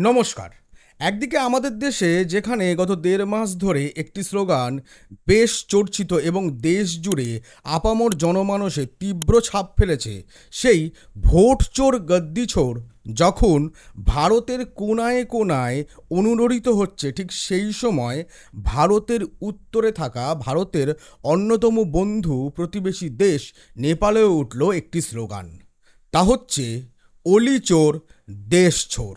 নমস্কার। একদিকে আমাদের দেশে যেখানে গত দেড় মাস ধরে একটি স্লোগান, বেশ চর্চিত এবং দেশ জুড়ে আপামর জনমানসে তীব্র ছাপ ফেলেছে সেই ভোট চোর গদ্দি চোর যখন ভারতের কোনায় কোনায় অনুরণিত হচ্ছে, ঠিক সেই সময় ভারতের উত্তরে থাকা ভারতের অন্যতম বন্ধু প্রতিবেশী দেশ নেপালেও উঠল একটি স্লোগান। তা হচ্ছে, অলি চোর, দেশ চোর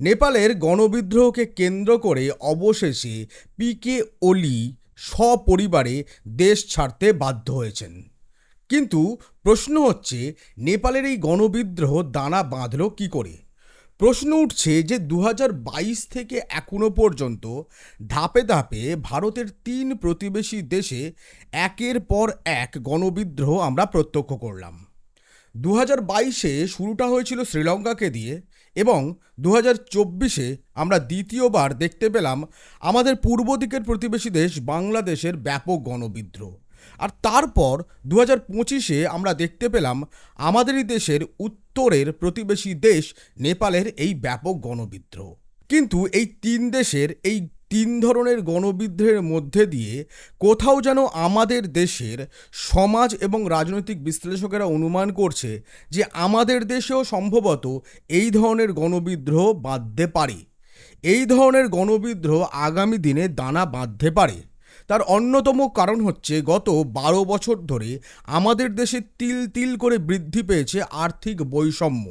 নেপালের গণবিদ্রোহকে কেন্দ্র করে অবশেষে পিকে ওলি সপরিবারে দেশ ছাড়তে বাধ্য হয়েছেন। কিন্তু প্রশ্ন হচ্ছে, নেপালের এই গণবিদ্রোহ দানা বাঁধল কী করে? প্রশ্ন উঠছে যে দু হাজার বাইশ থেকে এখনও পর্যন্ত ধাপে ধাপে ভারতের তিন প্রতিবেশী দেশে একের পর এক গণবিদ্রোহ আমরা প্রত্যক্ষ করলাম। দু হাজার বাইশে শুরুটা হয়েছিল শ্রীলঙ্কাকে দিয়ে এবং দু হাজার চব্বিশে আমরা দ্বিতীয়বার দেখতে পেলাম আমাদের পূর্ব দিকের প্রতিবেশী দেশ বাংলাদেশের ব্যাপক গণবিদ্রোহ। আর তারপর দু হাজার পঁচিশে আমরা দেখতে পেলাম আমাদেরই দেশের উত্তরের প্রতিবেশী দেশ নেপালের এই ব্যাপক গণবিদ্রোহ। কিন্তু এই তিন দেশের এই তিন ধরনের গণবিদ্রোহের মধ্যে দিয়ে কোথাও যেন আমাদের দেশের সমাজ এবং রাজনৈতিক বিশ্লেষকেরা অনুমান করছে যে আমাদের দেশেও সম্ভবত এই ধরনের গণবিদ্রোহ বাঁধতে পারে। এই ধরনের গণবিদ্রোহ আগামী দিনে দানা বাঁধতে পারে। তার অন্যতম কারণ হচ্ছে গত বারো বছর ধরে আমাদের দেশে তিল তিল করে বৃদ্ধি পেয়েছে আর্থিক বৈষম্য।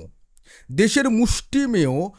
দেশের মুষ্টিমেয়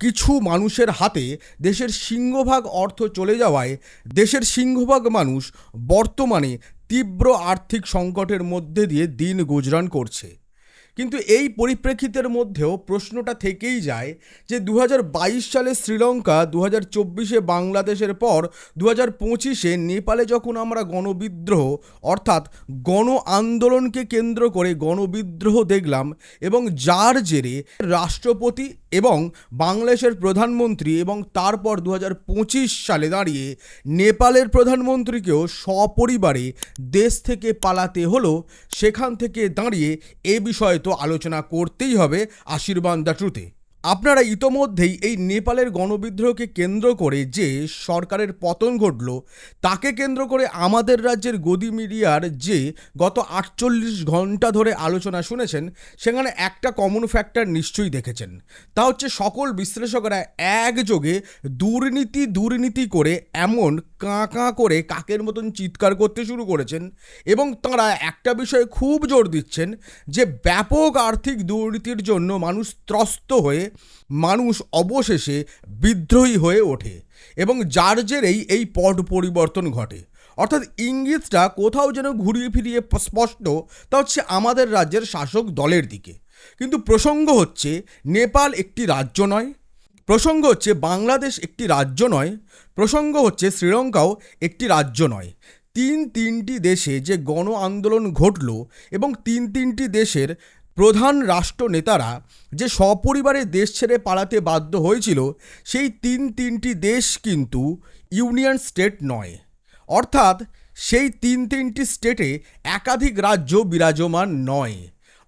কিছু মানুষের হাতে দেশের সিংহভাগ অর্থ চলে যাওয়ায় দেশের সিংহভাগ মানুষ বর্তমানে তীব্র আর্থিক সংকটের মধ্যে দিয়ে দিন গুজরান করছে। কিন্তু এই পরিপ্রেক্ষিতের মধ্যেও প্রশ্নটা থেকেই যায় যে দু হাজার বাইশ সালে শ্রীলঙ্কা দু হাজার বাংলাদেশের পর দু হাজার পঁচিশে নেপালে যখন আমরা গণবিদ্রোহ, অর্থাৎ গণ আন্দোলনকে কেন্দ্র করে গণবিদ্রোহ দেখলাম এবং যার জেরে রাষ্ট্রপতি এবং বাংলাদেশের প্রধানমন্ত্রী এবং তারপর দু হাজার পঁচিশ সালে দাঁড়িয়ে নেপালের প্রধানমন্ত্রীকেও সপরিবারে দেশ থেকে পালাতে হলো। সেখান থেকে দাঁড়িয়ে এ বিষয়ে তো আলোচনা করতেই হবে আশীর্বাদ দা ট্রুতে আপনারা ইতোমধ্যেই এই নেপালের গণবিদ্রোহকে কেন্দ্র করে যে সরকারের পতন ঘটল, তাকে কেন্দ্র করে আমাদের রাজ্যের গদি মিডিয়ার যে গত আটচল্লিশ ঘণ্টা ধরে আলোচনা শুনেছেন, সেখানে একটা কমন ফ্যাক্টর নিশ্চয়ই দেখেছেন। তা হচ্ছে সকল বিশ্লেষকরা একযোগে দুর্নীতি দুর্নীতি করে এমন কাঁ কাঁ করে কাকের মতন চিৎকার করতে শুরু করেছেন এবং তারা একটা বিষয়ে খুব জোর দিচ্ছেন যে ব্যাপক আর্থিক দুর্নীতির জন্য মানুষ ত্রস্ত হয়ে মানুষ অবশেষে বিদ্রোহী হয়ে ওঠে এবং যার জেরেই এই পট পরিবর্তন ঘটে। অর্থাৎ ইঙ্গিতটা কোথাও যেন ঘুরিয়ে ফিরিয়ে স্পষ্ট, তা হচ্ছে আমাদের রাজ্যের শাসক দলের দিকে। কিন্তু প্রসঙ্গ হচ্ছে, নেপাল একটি রাজ্য নয়। প্রসঙ্গ হচ্ছে, বাংলাদেশ একটি রাজ্য নয়। প্রসঙ্গ হচ্ছে, শ্রীলঙ্কাও একটি রাজ্য নয়। তিন তিনটি দেশে যে গণ আন্দোলন ঘটল এবং তিন তিনটি দেশের প্রধান রাষ্ট্রনেতারা যে সপরিবারে দেশ ছেড়ে পালাতে বাধ্য হয়েছিল, সেই তিন তিনটি দেশ কিন্তু ইউনিয়ন স্টেট নয়। অর্থাৎ সেই তিন তিনটি স্টেটে একাধিক রাজ্য বিরাজমান নয়।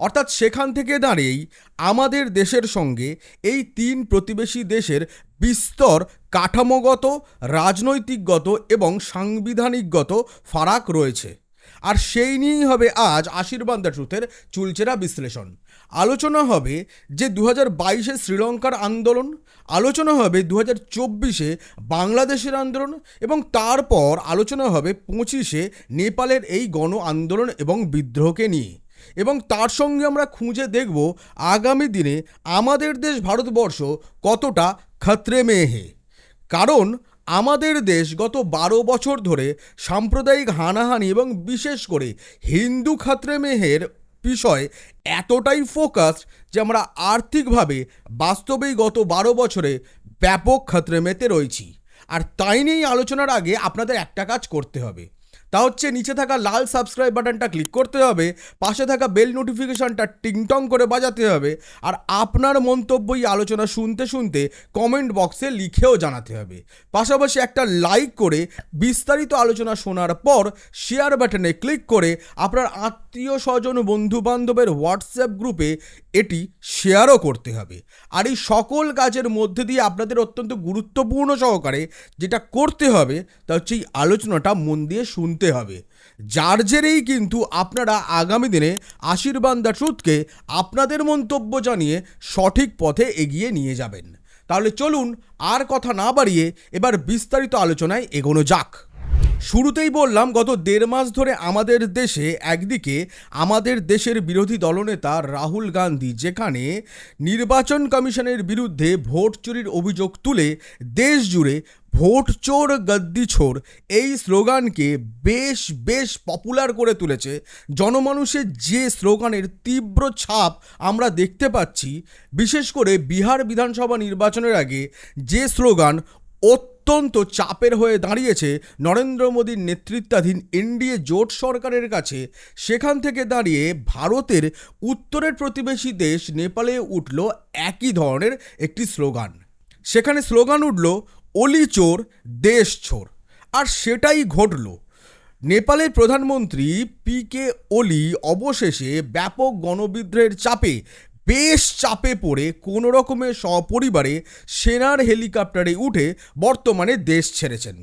অর্থাৎ সেখান থেকে দাঁড়িয়েই আমাদের দেশের সঙ্গে এই তিন প্রতিবেশী দেশের বিস্তর কাঠামোগত, রাজনৈতিকগত এবং সাংবিধানিকগত ফারাক রয়েছে। আর সেই নিয়েই হবে আজ আশীর্বাদ দ্য ট্রুথের চুলচেরা বিশ্লেষণ। আলোচনা হবে যে দু হাজার বাইশে শ্রীলঙ্কার আন্দোলন, আলোচনা হবে দু হাজার চব্বিশে বাংলাদেশের আন্দোলন এবং তারপর আলোচনা হবে পঁচিশে নেপালের এই গণ আন্দোলন এবং বিদ্রোহকে নিয়ে। এবং তার সঙ্গে আমরা খুঁজে দেখব আগামী দিনে আমাদের দেশ ভারতবর্ষ কতটা খতরে মেহে কারণ আমাদের দেশ গত বারো বছর ধরে সাম্প্রদায়িক হানাহানি এবং বিশেষ করে হিন্দু খাত্রে মেহের বিষয় এতটাই ফোকাসড যে আমরা আর্থিকভাবে বাস্তবেই গত বারো বছরে ব্যাপক খাত্রে মেতে রয়েছি। আর তাই নিয়েই আলোচনার আগে আপনাদের একটা কাজ করতে হবে। তা হচ্ছে নিচে থাকা লাল সাবস্ক্রাইব বাটনটা ক্লিক করতে হবে, পাশে থাকা বেল নোটিফিকেশনটা টিংটং করে বাজাতে হবে আর আপনার মন্তব্যই আলোচনা শুনতে শুনতে কমেন্ট বক্সে লিখেও জানাতে হবে। পাশাপাশি একটা লাইক করে বিস্তারিত আলোচনা শোনার পর শেয়ার বাটনে ক্লিক করে আপনার আত্মীয় স্বজন বন্ধু বান্ধবের হোয়াটসঅ্যাপ গ্রুপে এটি শেয়ারও করতে হবে। আর এই সকল কাজের মধ্যে দিয়ে আপনাদের অত্যন্ত গুরুত্বপূর্ণ সহকারে যেটা করতে হবে, তা হচ্ছে এই আলোচনাটা মন দিয়ে শুনতে হবে। যার জেরেই কিন্তু আপনারা আগামী দিনে আশীর্বাদ দা ট্রুথকে আপনাদের মন্তব্য জানিয়ে সঠিক পথে এগিয়ে নিয়ে যাবেন। তাহলে চলুন আর কথা না বাড়িয়ে এবার বিস্তারিত আলোচনায় এগোনো যাক। শুরুতেই বললাম, গত দেড় মাস ধরে আমাদের দেশে একদিকে আমাদের দেশের বিরোধী দলনেতা রাহুল গান্ধী, যেখানে নির্বাচন কমিশনের বিরুদ্ধে ভোট চুরির অভিযোগ তুলে দেশ জুড়ে ভোট চোর, গদ্দি ছোর, এই স্লোগানকে বেশ বেশ পপুলার করে তুলেছে। জনমানুষের যে স্লোগানের তীব্র ছাপ আমরা দেখতে পাচ্ছি, বিশেষ করে বিহার বিধানসভা নির্বাচনের আগে যে স্লোগান অত্যন্ত চাপের হয়ে দাঁড়িয়েছে নরেন্দ্র মোদীর নেতৃত্বাধীন এনডিএ জোট সরকারের কাছে। সেখান থেকে দাঁড়িয়ে ভারতের উত্তরের প্রতিবেশী দেশ নেপালে উঠল একই ধরনের একটি স্লোগান। সেখানে স্লোগান উঠল, অলি চোর, দেশ চোর। আর সেটাই ঘটল। নেপালের প্রধানমন্ত্রী পি কে ওলি অবশেষে ব্যাপক গণবিদ্রোহের চাপে বেশ চাপে পড়ে কোনো রকমের সপরিবারে সেনার হেলিকপ্টারে উঠে বর্তমানে দেশ ছেড়েছেন।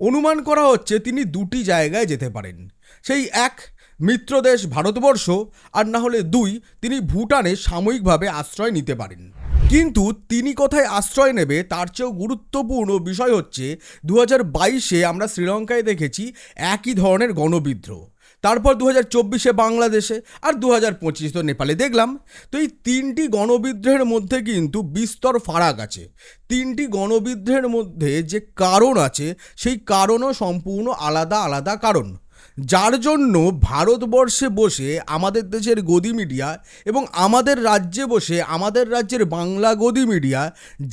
অনুমান করা হচ্ছে তিনি দুটি জায়গায় যেতে পারেন। সেই এক মিত্রদেশ ভারতবর্ষ, আর না হলে দুই, তিনি ভুটানে সাময়িকভাবে আশ্রয় নিতে পারেন। কিন্তু তিনি কোথায় আশ্রয় নেবে তার চেয়েও গুরুত্বপূর্ণ বিষয় হচ্ছে দু হাজার বাইশে আমরা শ্রীলঙ্কায় দেখেছি একই ধরনের গণবিদ্রোহ। তারপর দু হাজার চব্বিশে বাংলাদেশে আর দু হাজার পঁচিশে তো নেপালে দেখলাম। তো এই তিনটি গণবিদ্রোহের মধ্যে কিন্তু বিস্তর ফারাক আছে। তিনটি গণবিদ্রোহের মধ্যে যে কারণ আছে, সেই কারণও সম্পূর্ণ আলাদা আলাদা কারণ। যার জন্য ভারতবর্ষে বসে, আমাদের দেশের গদি মিডিয়া এবং আমাদের রাজ্যে বসে, আমাদের রাজ্যের বাংলা গদি মিডিয়া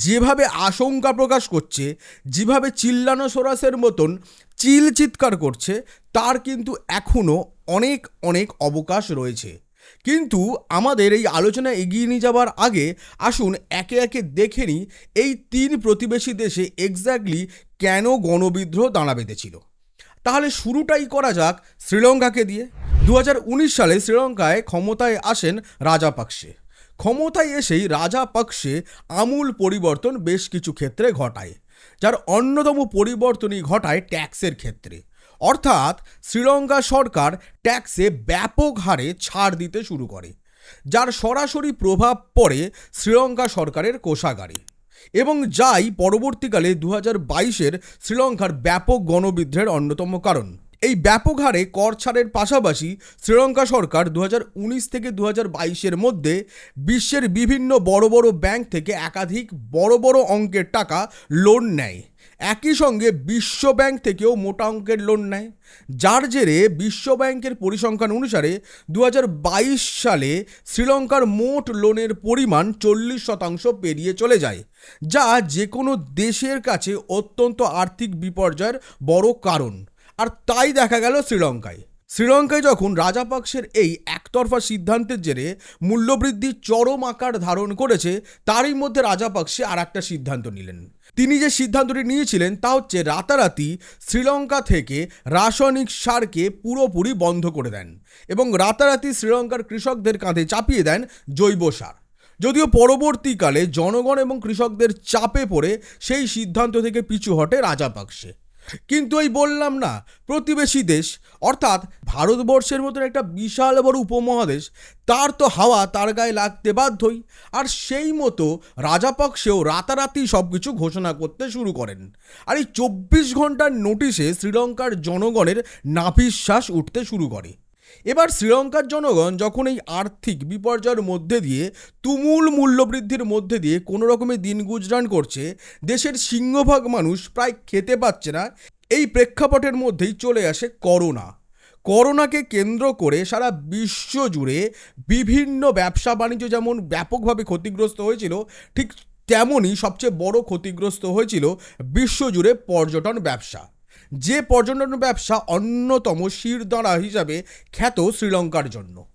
যেভাবে আশঙ্কা প্রকাশ করছে, যেভাবে চিল্লানো সোরাসের মতন চিল চিৎকার করছে, তার কিন্তু এখনও অনেক অনেক অবকাশ রয়েছে। কিন্তু আমাদের এই আলোচনা এগিয়ে নিয়ে যাওয়ার আগে আসুন একে একে দেখে নিই এই তিন প্রতিবেশী দেশে এক্স্যাক্টলি কেন গণবিদ্রোহ দাঁড়া বেঁধেছিল। তাহলে শুরুটাই করা যাক শ্রীলঙ্কাকে দিয়ে। দু হাজার উনিশ সালে শ্রীলঙ্কায় ক্ষমতায় আসেন রাজাপাকসে ক্ষমতায় এসেই রাজাপাকসে আমূল পরিবর্তন বেশ কিছু ক্ষেত্রে ঘটায়। যার অন্যতম পরিবর্তনই ঘটায় ট্যাক্সের ক্ষেত্রে। অর্থাৎ শ্রীলঙ্কা সরকার ট্যাক্সে ব্যাপক হারে ছাড় দিতে শুরু করে, যার সরাসরি প্রভাব পড়ে শ্রীলঙ্কা সরকারের কোষাগারে এবং যাই পরবর্তীকালে দু হাজার বাইশের শ্রীলঙ্কার ব্যাপক গণবিদ্রোহের অন্যতম কারণ। এই ব্যাপক হারে কর ছাড়ের পাশাপাশি শ্রীলঙ্কা সরকার দু হাজার উনিশ থেকে দু বাইশের মধ্যে বিশ্বের বিভিন্ন বড় বড় ব্যাংক থেকে একাধিক বড় বড় অঙ্কের টাকা লোন নেয়। একই সঙ্গে বিশ্ব ব্যাংক থেকেও মোটা অঙ্কের লোন নেয়। যার জেরে বিশ্ব ব্যাংকের পরিসংখ্যান অনুসারে দু হাজার বাইশ সালে শ্রীলঙ্কার মোট লোনের পরিমাণ চল্লিশ শতাংশ পেরিয়ে চলে যায়, যা যে কোনো দেশের কাছে অত্যন্ত আর্থিক বিপর্যয়ের বড় কারণ। আর তাই দেখা গেল শ্রীলঙ্কায়। শ্রীলঙ্কায় যখন রাজাপাকসের এই একতরফা সিদ্ধান্তের জেরে মূল্যবৃদ্ধি চরম আকার ধারণ করেছে, তারই মধ্যে রাজাপাকসে আর একটা সিদ্ধান্ত নিলেন। তিনি যে সিদ্ধান্তটি নিয়েছিলেন তা হচ্ছে রাতারাতি শ্রীলঙ্কা থেকে রাসায়নিক সারকে পুরোপুরি বন্ধ করে দেন এবং রাতারাতি শ্রীলঙ্কার কৃষকদের কাঁধে চাপিয়ে দেন জৈব সার। যদিও পরবর্তীকালে জনগণ এবং কৃষকদের চাপে পড়ে সেই সিদ্ধান্ত থেকে পিছু হটে রাজাপাকসে কিন্তু এই বললাম না, প্রতিবেশী দেশ, অর্থাৎ ভারতবর্ষের মতন একটা বিশাল বড় উপমহাদেশ, তার তো হাওয়া তার গায়ে লাগতে বাধ্যই। আর সেই মতো রাজাপক্ষেও রাতারাতি সব কিছু ঘোষণা করতে শুরু করেন। আর এই চব্বিশ ঘণ্টার নোটিশে শ্রীলঙ্কার জনগণের নাভিশ্বাস উঠতে শুরু করে। এবার শ্রীলঙ্কার জনগণ যখন এই আর্থিক বিপর্যয়ের মধ্যে দিয়ে তুমুল মূল্যবৃদ্ধির মধ্যে দিয়ে কোনো রকমের দিন গুজরান করছে, দেশের সিংহভাগ মানুষ প্রায় খেতে পাচ্ছে না, এই প্রেক্ষাপটের মধ্যেই চলে আসে করোনা। করোনাকে কেন্দ্র করে সারা বিশ্ব জুড়ে বিভিন্ন ব্যবসা বাণিজ্য যেমন ব্যাপকভাবে ক্ষতিগ্রস্ত হয়েছিল, ঠিক তেমনই সবচেয়ে বড় ক্ষতিগ্রস্ত হয়েছিল বিশ্বজুড়ে পর্যটন ব্যবসা। যে পর্যটন ব্যবসা অন্যতম শিরদাঁড়া হিসাবে খ্যাত শ্রীলঙ্কার জন্য।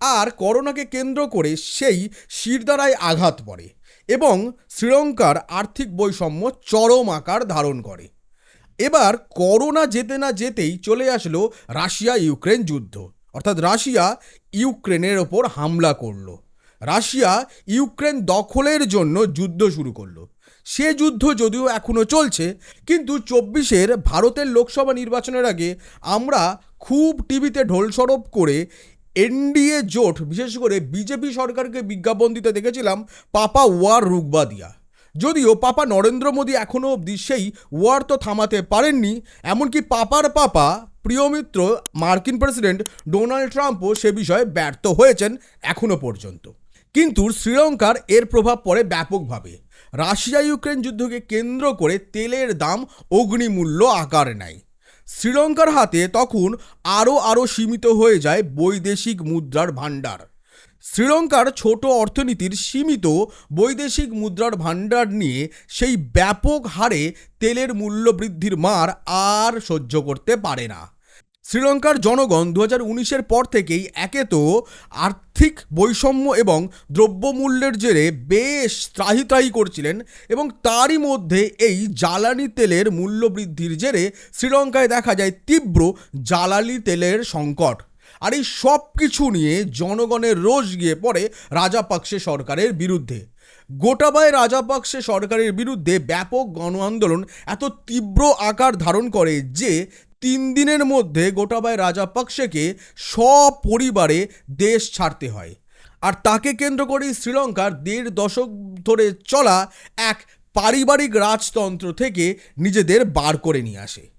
আর করোনাকে কেন্দ্র করে সেই শিরদাঁড়ায় আঘাত পড়ে এবং শ্রীলঙ্কার আর্থিক বৈষম্য চরম আকার ধারণ করে। এবার করোনা যেতে না যেতেই চলে আসলো রাশিয়া ইউক্রেন যুদ্ধ। অর্থাৎ রাশিয়া ইউক্রেনের ওপর হামলা করল। রাশিয়া ইউক্রেন দখলের জন্য যুদ্ধ শুরু করল। সে যুদ্ধ যদিও এখনও চলছে, কিন্তু চব্বিশের ভারতের লোকসভা নির্বাচনের আগে আমরা খুব টিভিতে ঢোলসরব করে এনডিএ জোট, বিশেষ করে বিজেপি সরকারকে বিজ্ঞাপন দিতে দেখেছিলাম, পাপা ওয়ার রুকবা দিয়া যদিও পাপা নরেন্দ্র মোদী এখনও অবধি সেই ওয়ার তো থামাতে পারেননি, এমনকি পাপার পাপা প্রিয় মিত্র মার্কিন প্রেসিডেন্ট ডোনাল্ড ট্রাম্পও সে বিষয়ে ব্যর্থ হয়েছেন এখনও পর্যন্ত। কিন্তু শ্রীলঙ্কার এর প্রভাব পড়ে ব্যাপকভাবে। রাশিয়া ইউক্রেন যুদ্ধকে কেন্দ্র করে তেলের দাম অগ্নিমূল্য আকার নেয়। শ্রীলঙ্কার হাতে তখন আরও আরও সীমিত হয়ে যায় বৈদেশিক মুদ্রার ভাণ্ডার। শ্রীলঙ্কার ছোট অর্থনীতির সীমিত বৈদেশিক মুদ্রার ভাণ্ডার নিয়ে সেই ব্যাপক হারে তেলের মূল্য বৃদ্ধির মার আর সহ্য করতে পারে না। শ্রীলঙ্কার জনগণ দু হাজার পর থেকেই একে তো আর্থিক বৈষম্য এবং দ্রব্যমূল্যের জেরে বেশ ত্রাহি ত্রাহি করছিলেন এবং তারই মধ্যে এই জ্বালানি তেলের মূল্য বৃদ্ধির জেরে শ্রীলঙ্কায় দেখা যায় তীব্র জ্বালানি তেলের সংকট। আর এই সব কিছু নিয়ে জনগণের রোষ গিয়ে পড়ে রাজাপাকসে সরকারের বিরুদ্ধে। গোটাবায় রাজাপাকসে সরকারের বিরুদ্ধে ব্যাপক গণ আন্দোলন এত তীব্র আকার ধারণ করে যে তিন দিনের মধ্যে গোটাবায় রাজাপাকসেকে সপরিবারে দেশ ছাড়তে হয়। আর তাকে কেন্দ্র করেই শ্রীলঙ্কার দেড় দশক ধরে চলা এক পারিবারিক রাজতন্ত্র থেকে নিজেদের বার করে নিয়ে আসে।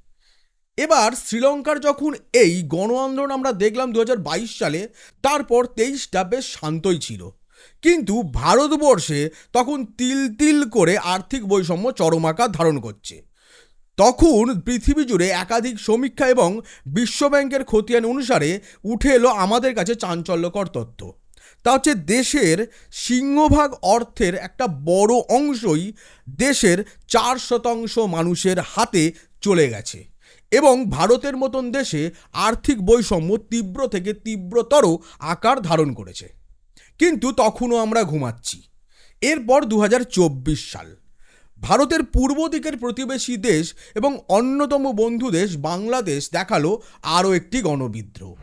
এবার শ্রীলঙ্কার যখন এই গণ আন্দোলন আমরা দেখলাম দু হাজার বাইশ সালে, তারপর তেইশটা বেশ শান্তই ছিল। কিন্তু ভারতবর্ষে তখন তিল তিল করে আর্থিক বৈষম্য চরম আকার ধারণ করছে। তখন পৃথিবী জুড়ে একাধিক সমীক্ষা এবং বিশ্বব্যাংকের খতিয়ান অনুসারে উঠে এলো আমাদের কাছে চাঞ্চল্যকর তথ্য। তা হচ্ছে দেশের সিংহভাগ অর্থের একটা বড় অংশই দেশের চার শতাংশ মানুষের হাতে চলে গেছে এবং ভারতের মতন দেশে আর্থিক বৈষম্য তীব্র থেকে তীব্রতর আকার ধারণ করেছে। কিন্তু তখনও আমরা ঘুমাচ্ছি। এরপর দু হাজার চব্বিশ সাল। ভারতের পূর্ব দিকের প্রতিবেশী দেশ এবং অন্যতম বন্ধু দেশ বাংলাদেশ দেখাল আরও একটি গণবিদ্রোহ।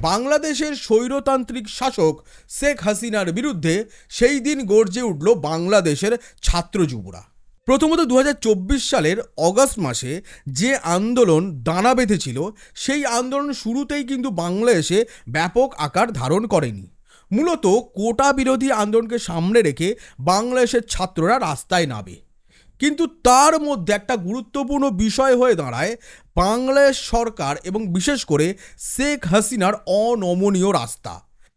বাংলাদেশের স্বৈরতান্ত্রিক শাসক শেখ হাসিনার বিরুদ্ধে সেই দিন গর্জে উঠল বাংলাদেশের ছাত্র যুবরা। প্রথমত দু হাজার চব্বিশ সালের অগস্ট মাসে যে আন্দোলন দানা বেঁধেছিল, সেই আন্দোলন শুরুতেই কিন্তু বাংলাদেশে ব্যাপক আকার ধারণ করেনি। মূলত কোটা বিরোধী আন্দোলনকে সামনে রেখে বাংলাদেশের ছাত্ররা রাস্তায় নামে। কিন্তু তার মধ্যে একটা গুরুত্বপূর্ণ বিষয় হয়ে দাঁড়ায়। বাংলাদেশ সরকার এবং বিশেষ করে শেখ হাসিনার অনমনীয় রাস্তা।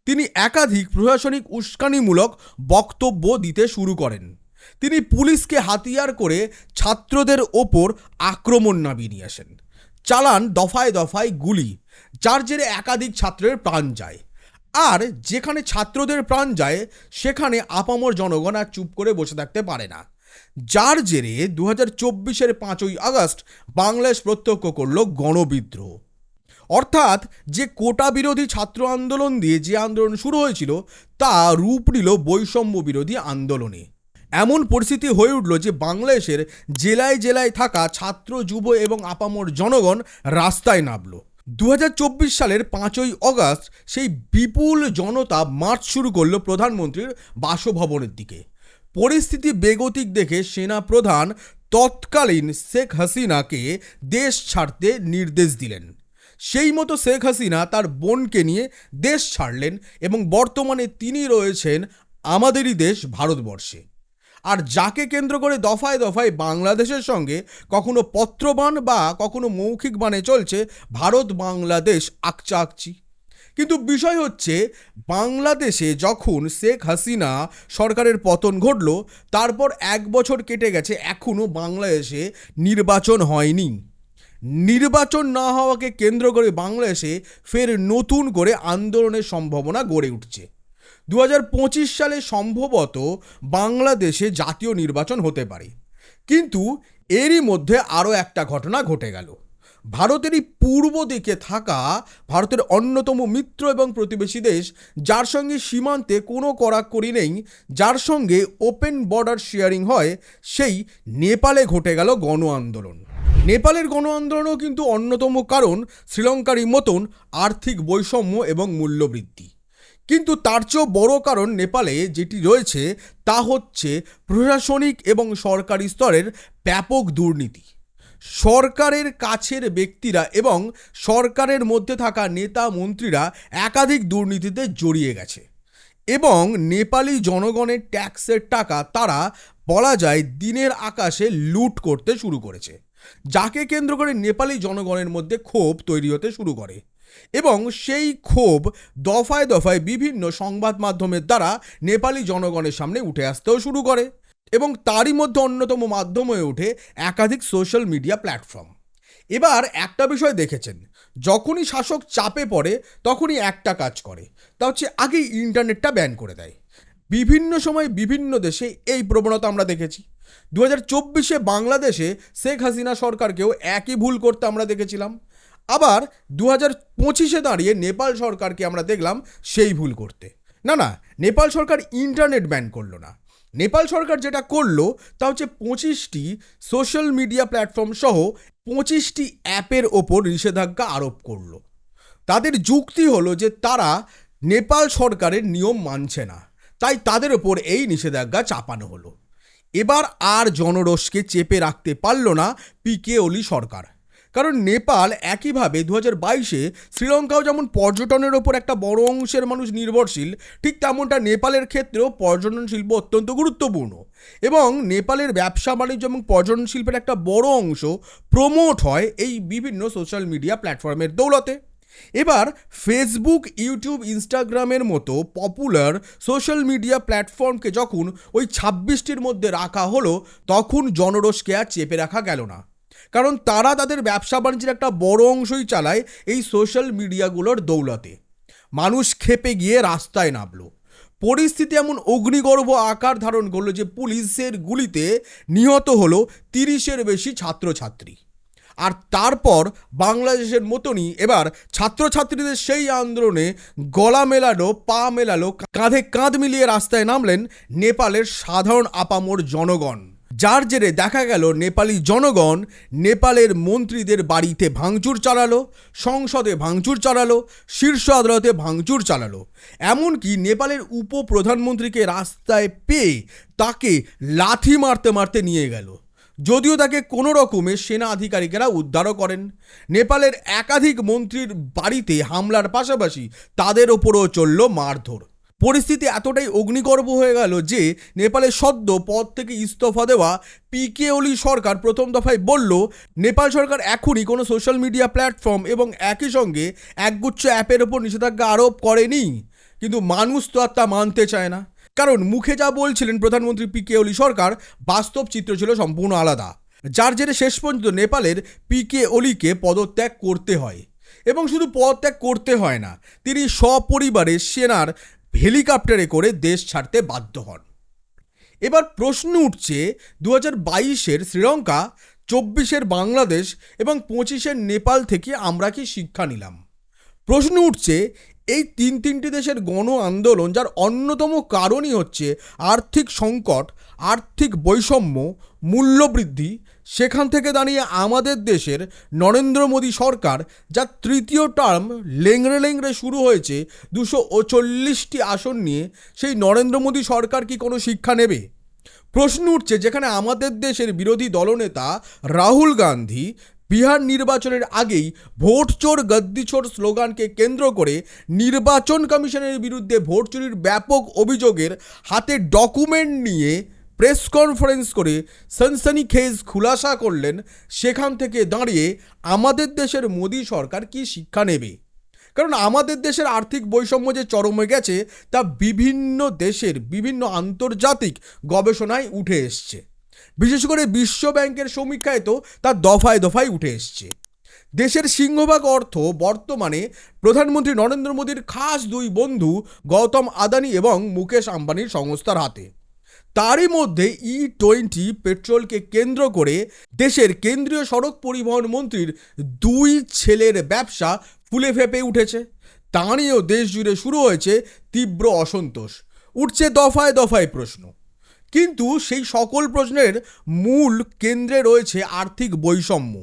তিনি একাধিক প্রশাসনিক উস্কানিমূলক বক্তব্য দিতে শুরু করেন। তিনি পুলিশকে হাতিয়ার করে ছাত্রদের ওপর আক্রমণ নামিয়ে নিয়ে আসেন। চালান দফায় দফায় গুলি, যার জেরে একাধিক ছাত্রের প্রাণ যায়। আর যেখানে ছাত্রদের প্রাণ যায়, সেখানে আপামর জনগণ আর চুপ করে বসে থাকতে পারে না। যার জেরে দু হাজার চব্বিশের পাঁচই আগস্ট বাংলাদেশ প্রত্যক্ষ করল গণবিদ্রোহ। অর্থাৎ যে কোটা বিরোধী ছাত্র আন্দোলন দিয়ে যে আন্দোলন শুরু হয়েছিল, তা রূপ নিল বৈষম্য বিরোধী আন্দোলনে। এমন পরিস্থিতি হয়ে উঠল যে বাংলাদেশের জেলায় জেলায় থাকা ছাত্র, যুব এবং আপামর জনগণ রাস্তায় নামলো। দু সালের পাঁচই অগাস্ট সেই বিপুল জনতা মার্চ শুরু করল প্রধানমন্ত্রীর বাসভবনের দিকে। পরিস্থিতি বেগতিক দেখে সেনা প্রধান তৎকালীন শেখ হাসিনাকে দেশ ছাড়তে নির্দেশ দিলেন। সেই মতো শেখ হাসিনা তার বোনকে নিয়ে দেশ ছাড়লেন এবং বর্তমানে তিনি রয়েছেন আমাদেরই দেশ ভারতবর্ষে। আর যাকে কেন্দ্র করে দফায় দফায় বাংলাদেশের সঙ্গে কখনো পত্রবান বা কখনো মৌখিক বানে চলছে ভারত বাংলাদেশ আকচা আকচি কিন্তু বিষয় হচ্ছে, বাংলাদেশে যখন শেখ হাসিনা সরকারের পতন ঘটল, তারপর এক বছর কেটে গেছে এখনও বাংলাদেশে নির্বাচন হয়নি। নির্বাচন না হওয়াকে কেন্দ্র করে বাংলাদেশে ফের নতুন করে আন্দোলনের সম্ভাবনা গড়ে উঠছে। দু হাজার পঁচিশ সালে সম্ভবত বাংলাদেশে জাতীয় নির্বাচন হতে পারে। কিন্তু এরই মধ্যে আরও একটা ঘটনা ঘটে গেল। ভারতেরই পূর্ব দিকে থাকা ভারতের অন্যতম মিত্র এবং প্রতিবেশী দেশ, যার সঙ্গে সীমান্তে কোনো কড়াকড়ি নেই, যার সঙ্গে ওপেন বর্ডার শেয়ারিং হয়, সেই নেপালে ঘটে গেল গণ আন্দোলন। নেপালের গণ আন্দোলনও কিন্তু অন্যতম কারণ শ্রীলঙ্কারই মতন আর্থিক বৈষম্য এবং মূল্যবৃদ্ধি। কিন্তু তার চেয়েও বড় কারণ নেপালে যেটি রয়েছে, তা হচ্ছে প্রশাসনিক এবং সরকারি স্তরের ব্যাপক দুর্নীতি। সরকারের কাছের ব্যক্তিরা এবং সরকারের মধ্যে থাকা নেতা মন্ত্রীরা একাধিক দুর্নীতিতে জড়িয়ে গেছে এবং নেপালি জনগণের ট্যাক্সের টাকা তারা, বলা যায়, দিনের আকাশে লুট করতে শুরু করেছে, যাকে কেন্দ্র করে নেপালি জনগণের মধ্যে ক্ষোভ তৈরি হতে শুরু করে এবং সেই ক্ষোভ দফায় দফায় বিভিন্ন সংবাদ মাধ্যমের দ্বারা নেপালি জনগণের সামনে উঠে আসতেও শুরু করে। এবং তারই মধ্যে অন্যতম মাধ্যম হয়ে ওঠে একাধিক সোশ্যাল মিডিয়া প্ল্যাটফর্ম এবার একটা বিষয় দেখেছেন, যখনই শাসক চাপে পড়ে, তখনই একটা কাজ করে, তা হচ্ছে আগেই ইন্টারনেটটা ব্যান করে দেয়। বিভিন্ন সময় বিভিন্ন দেশে এই প্রবণতা আমরা দেখেছি। দু হাজার চব্বিশে বাংলাদেশে শেখ হাসিনা সরকারকেও একই ভুল করতে আমরা দেখেছিলাম। আবার দু হাজার পঁচিশে দাঁড়িয়ে নেপাল সরকারকে আমরা দেখলাম সেই ভুল করতে। না না, নেপাল সরকার ইন্টারনেট ব্যান করল না। নেপাল সরকার যেটা করল, তা হচ্ছে পঁচিশটি সোশ্যাল মিডিয়া প্ল্যাটফর্ম সহ পঁচিশটি অ্যাপের ওপর নিষেধাজ্ঞা আরোপ করল। তাদের যুক্তি হলো যে তারা নেপাল সরকারের নিয়ম মানছে না, তাই তাদের ওপর এই নিষেধাজ্ঞা চাপানো হলো। এবার আর জনরোষকে চেপে রাখতে পারল না পিকে ওলি সরকার। কারণ নেপাল একইভাবে দু হাজার বাইশে শ্রীলঙ্কাও যেমন পর্যটনের ওপর একটা বড় অংশের মানুষ নির্ভরশীল, ঠিক তেমনটা নেপালের ক্ষেত্রেও পর্যটন শিল্প অত্যন্ত গুরুত্বপূর্ণ। এবং নেপালের ব্যবসা বাণিজ্য এবং পর্যটন শিল্পের একটা বড় অংশ প্রমোট হয় এই বিভিন্ন সোশ্যাল মিডিয়া প্ল্যাটফর্মের দৌলতে। এবার ফেসবুক, ইউটিউব, ইনস্টাগ্রামের মতো পপুলার সোশ্যাল মিডিয়া প্ল্যাটফর্মকে যখন ওই ছাব্বিশটির মধ্যে রাখা হলো, তখন জনরোষকে আর চেপে রাখা গেল না। কারণ তারা তাদের ব্যবসা বাণিজ্যের একটা বড় অংশই চালায় এই সোশ্যাল মিডিয়াগুলোর দৌলতে। মানুষ খেপে গিয়ে রাস্তায় নামলো। পরিস্থিতি এমন অগ্নিগর্ভ আকার ধারণ করল যে পুলিশের গুলিতে নিহত হলো তিরিশের বেশি ছাত্রছাত্রী। আর তারপর বাংলাদেশের মতনই এবার ছাত্রছাত্রীদের সেই আন্দোলনে গলা মেলালো, পা মেলালো, কাঁধে কাঁধ মিলিয়ে রাস্তায় নামলেন নেপালের সাধারণ আপামোর জনগণ। যার জেরে দেখা গেল নেপালি জনগণ নেপালের মন্ত্রীদের বাড়িতে ভাঙচুর চালালো, সংসদে ভাঙচুর চালালো, শীর্ষ আদালতে ভাঙচুর চালালো। এমনকি নেপালের উপপ্রধানমন্ত্রীকে রাস্তায় পেয়ে তাকে লাথি মারতে মারতে নিয়ে গেল। যদিও তাকে কোনো রকমে সেনা আধিকারিকেরা উদ্ধারও করেন। নেপালের একাধিক মন্ত্রীর বাড়িতে হামলার পাশাপাশি তাদের ওপরও চলল মারধর। পরিস্থিতি এতটাই অগ্নিগর্ভ হয়ে গেল যে নেপালের সদ্য পদ থেকে ইস্তফা দেওয়া পিকে ওলি সরকার প্রথম দফায় বলল, নেপাল সরকার এখনই কোনো সোশ্যাল মিডিয়া প্ল্যাটফর্ম এবং একই সঙ্গে একগুচ্ছ অ্যাপের ওপর নিষেধাজ্ঞা আরোপ করেনি। কিন্তু মানুষ তো আর তা মানতে চায় না। কারণ মুখে যা বলছিলেন প্রধানমন্ত্রী পিকে ওলি সরকার, বাস্তব চিত্র ছিল সম্পূর্ণ আলাদা। যার জেরে শেষ পর্যন্ত নেপালের পিকে ওলিকে পদত্যাগ করতে হয়। এবং শুধু পদত্যাগ করতে হয় না, তিনি সপরিবারে সেনার হেলিকপ্টারে করে দেশ ছাড়তে বাধ্য হন। এবার প্রশ্ন উঠছে দু হাজার বাইশের শ্রীলঙ্কা, চব্বিশের বাংলাদেশ এবং পঁচিশের নেপাল থেকে আমরা কি শিক্ষা নিলাম? প্রশ্ন উঠছে, এই তিন তিনটি দেশের গণ আন্দোলন যার অন্যতম কারণই হচ্ছে আর্থিক সংকট, আর্থিক বৈষম্য, মূল্যবৃদ্ধি সেখান থেকে দাঁড়িয়ে আমাদের দেশের নরেন্দ্র মোদী সরকার, যার তৃতীয় টার্ম লেংড়ে লেংড়ে শুরু হয়েছে দুশো চল্লিশটি আসন নিয়ে, সেই নরেন্দ্র মোদী সরকার কি কোনো শিক্ষা নেবে? প্রশ্ন উঠছে যেখানে আমাদের দেশের বিরোধী দলনেতা রাহুল গান্ধী বিহার নির্বাচনের আগেই ভোট চোর গদ্দি চোর স্লোগানকে কেন্দ্র করে নির্বাচন কমিশনের বিরুদ্ধে ভোট চুরির ব্যাপক অভিযোগের হাতে ডকুমেন্ট নিয়ে প্রেস কনফারেন্স করে সনসনিখেজ খুলাসা করলেন, সেখান থেকে দাঁড়িয়ে আমাদের দেশের মোদী সরকার কি শিক্ষা নেবে? কারণ আমাদের দেশের আর্থিক বৈষম্য যে চরমে গেছে, তা বিভিন্ন দেশের বিভিন্ন আন্তর্জাতিক গবেষণায় উঠে এসছে। বিশেষ করে বিশ্ব ব্যাংকের সমীক্ষায় তো তা দফায় দফায় উঠে এসছে। দেশের সিংহভাগ অর্থ বর্তমানে প্রধানমন্ত্রী নরেন্দ্র মোদীর খাস দুই বন্ধু গৌতম আদানি এবং মুকেশ আম্বানির সংস্থার হাতে। তারই মধ্যে ই টোয়েন্টি পেট্রোলকে কেন্দ্র করে দেশের কেন্দ্রীয় সড়ক পরিবহন মন্ত্রীর দুই ছেলের ব্যবসা ফুলে ফেপে উঠেছে। তা নিয়েও দেশ জুড়ে শুরু হয়েছে তীব্র অসন্তোষ। উঠছে দফায় দফায় প্রশ্ন। কিন্তু সেই সকল প্রশ্নের মূল কেন্দ্রে রয়েছে আর্থিক বৈষম্য,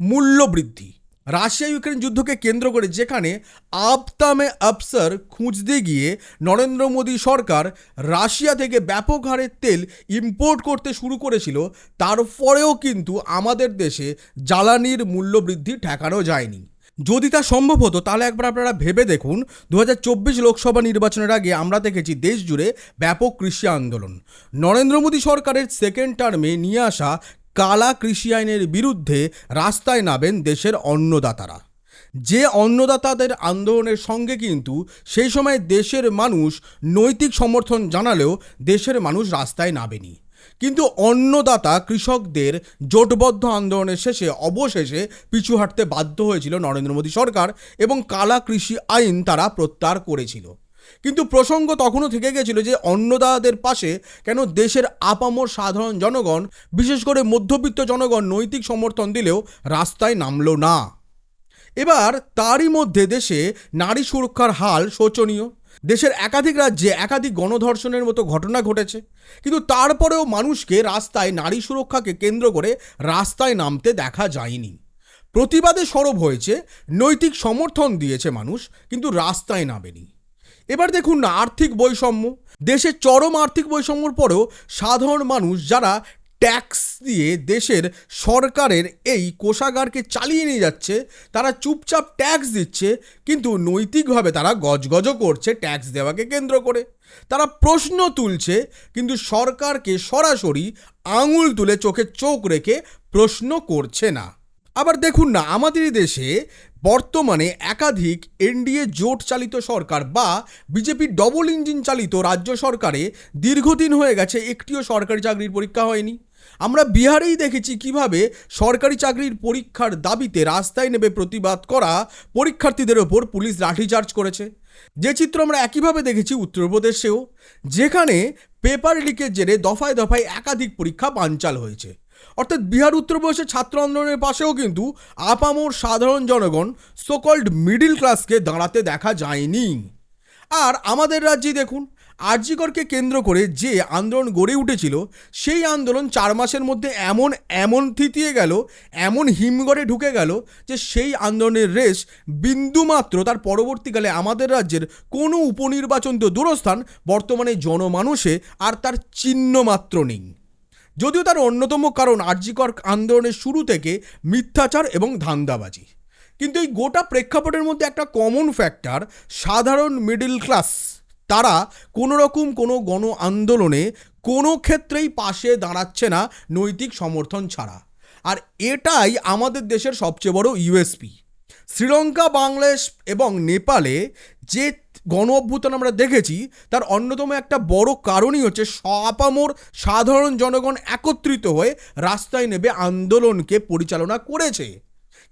মূল্যবৃদ্ধি। রাশিয়া ইউক্রেন যুদ্ধকে কেন্দ্র করে যেখানে আবতামে আফসার খুঁজতে গিয়ে নরেন্দ্র মোদী সরকার রাশিয়া থেকে ব্যাপক হারে তেল ইম্পোর্ট করতে শুরু করেছিল তারপরেও কিন্তু আমাদের দেশে জ্বালানির মূল্য বৃদ্ধি ঠেকানো যায়নি। যদি তা সম্ভব হতো, তাহলে একবার আপনারা ভেবে দেখুন দু হাজার চব্বিশ লোকসভা নির্বাচনের আগে আমরা দেখেছি দেশ জুড়ে ব্যাপক কৃষি আন্দোলন। নরেন্দ্র মোদী সরকারের সেকেন্ড টার্মে নিয়ে আসা কালা কৃষি আইনের বিরুদ্ধে রাস্তায় নামেন দেশের অন্নদাতারা। যে অন্নদাতাদের আন্দোলনের সঙ্গে কিন্তু সেই সময় দেশের মানুষ নৈতিক সমর্থন জানালেও দেশের মানুষ রাস্তায় নামেনি। কিন্তু অন্নদাতা কৃষকদের জোটবদ্ধ আন্দোলনের শেষে, অবশেষে পিছু হাঁটতে বাধ্য হয়েছিল নরেন্দ্র মোদী সরকার এবং কালা কৃষি আইন তারা প্রত্যাহার করেছিল। কিন্তু প্রসঙ্গ তখনও থেকে গেছিল যে অন্নদাতাদের পাশে কেন দেশের আপামর সাধারণ জনগণ, বিশেষ করে মধ্যবিত্ত জনগণ নৈতিক সমর্থন দিলেও রাস্তায় নামল না। এবার তারই মধ্যে দেশে নারী সুরক্ষার হাল শোচনীয়। দেশের একাধিক রাজ্যে একাধিক গণধর্ষণের মতো ঘটনা ঘটেছে। কিন্তু তারপরেও মানুষকে রাস্তায় নারী সুরক্ষাকে কেন্দ্র করে রাস্তায় নামতে দেখা যায়নি। প্রতিবাদে সরব হয়েছে, নৈতিক সমর্থন দিয়েছে মানুষ, কিন্তু রাস্তায় নামেনি। এবার দেখুন না, আর্থিক বৈষম্য। দেশের চরম আর্থিক বৈষম্যর পরেও সাধারণ মানুষ যারা ট্যাক্স দিয়ে দেশের সরকারের এই কোষাগারকে চালিয়ে নিয়ে যাচ্ছে, তারা চুপচাপ ট্যাক্স দিচ্ছে, কিন্তু নৈতিকভাবে তারা গজগজ করছে ট্যাক্স দেওয়াকে কেন্দ্র করে। তারা প্রশ্ন তুলছে, কিন্তু সরকারকে সরাসরি আঙুল তুলে চোখে চোখ রেখে প্রশ্ন করছে না। আবার দেখুন না, আমাদের দেশে বর্তমানে একাধিক এনডিএ জোট চালিত সরকার বা বিজেপি ডবল ইঞ্জিন চালিত রাজ্য সরকারে দীর্ঘদিন হয়ে গেছে একটিও সরকারি চাকরির পরীক্ষা হয়নি। আমরা বিহারেই দেখেছি কীভাবে সরকারি চাকরির পরীক্ষার দাবিতে রাস্তায় নেমে প্রতিবাদ করা পরীক্ষার্থীদের ওপর পুলিশ লাঠিচার্জ করেছে। যে চিত্র আমরা একইভাবে দেখেছি উত্তরপ্রদেশেও, যেখানে পেপার লিকের জেরে দফায় দফায় একাধিক পরীক্ষা বানচাল হয়েছে। অর্থাৎ বিহার উত্তরপ্রদেশের ছাত্র আন্দোলনের পাশেও কিন্তু আপামোর সাধারণ জনগণ সোকল্ড মিডিল ক্লাসকে দাঁড়াতে দেখা যায়নি। আর আমাদের রাজ্যে দেখুন, আরজিকরকে কেন্দ্র করে যে আন্দোলন গড়ে উঠেছিল, সেই আন্দোলন চার মাসের মধ্যে এমন এমন থিতিয়ে গেল, এমন হিমঘরে ঢুকে গেল যে সেই আন্দোলনের রেশ বিন্দুমাত্র তার পরবর্তীকালে আমাদের রাজ্যের কোনো উপনির্বাচন তো দূরস্থান, বর্তমানে জনমানুষে আর তার চিহ্ন মাত্র নেই। যদিও তার অন্যতম কারণ আরজিকর আন্দোলনের শুরু থেকে মিথ্যাচার এবং ধান্দাবাজি। কিন্তু এই গোটা প্রেক্ষাপটের মধ্যে একটা কমন ফ্যাক্টর সাধারণ মিডল ক্লাস তারা কোনো রকম কোনো গণ আন্দোলনে কোনো ক্ষেত্রেই পাশে দাঁড়াচ্ছে না নৈতিক সমর্থন ছাড়া। আর এটাই আমাদের দেশের সবচেয়ে বড় ইউএসপি শ্রীলঙ্কা, বাংলাদেশ এবং নেপালে যে গণ অভ্যুত্থান আমরা দেখেছি, তার অন্যতম একটা বড় কারণই হচ্ছে সপামোর সাধারণ জনগণ একত্রিত হয়ে রাস্তায় নেবে আন্দোলনকে পরিচালনা করেছে।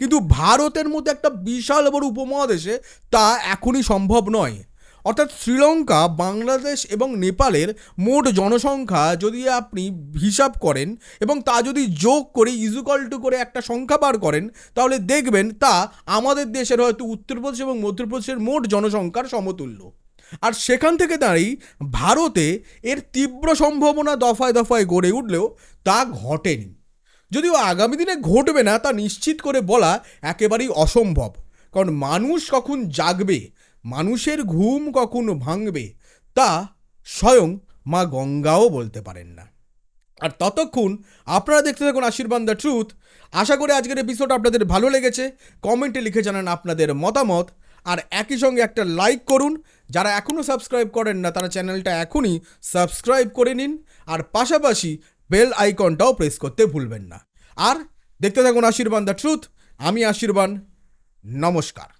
কিন্তু ভারতের মধ্যে একটা বিশাল বড় উপমহাদেশে তা এখনই সম্ভব নয়। অর্থাৎ শ্রীলঙ্কা, বাংলাদেশ এবং নেপালের মোট জনসংখ্যা যদি আপনি হিসাব করেন এবং তা যদি যোগ করে ইজুকল টু করে একটা সংখ্যা বার করেন, তাহলে দেখবেন তা আমাদের দেশের হয়তো উত্তরপ্রদেশ এবং মধ্যপ্রদেশের মোট জনসংখ্যার সমতুল্য। আর সেখান থেকে দাঁড়িয়ে ভারতে এর তীব্র সম্ভাবনা দফায় দফায় গড়ে উঠলেও তা ঘটেনি। যদিও আগামী দিনে ঘটবে না তা নিশ্চিত করে বলা একেবারেই অসম্ভব। কারণ মানুষ কখন জাগবে মানুষের ঘুম কখন ভাঙবে, তা স্বয়ং মা গঙ্গাও বলতে পারেন না। আর ততক্ষণ আপনারা দেখতে থাকুন আশীর্বাদ দ্য ট্রুথ। আশা করি আজকের এপিসোড আপনাদের ভালো লেগেছে। কমেন্টে লিখে জানান আপনাদের মতামত। আর একই সঙ্গে একটা লাইক করুন। যারা এখনও সাবস্ক্রাইব করেন না, তারা চ্যানেলটা এখনই সাবস্ক্রাইব করে নিন। আর পাশাপাশি বেল আইকনটাও প্রেস করতে ভুলবেন না। আর দেখতে থাকুন আশীর্বাদ দ্য ট্রুথ। আমি আশীর্বাদ। নমস্কার।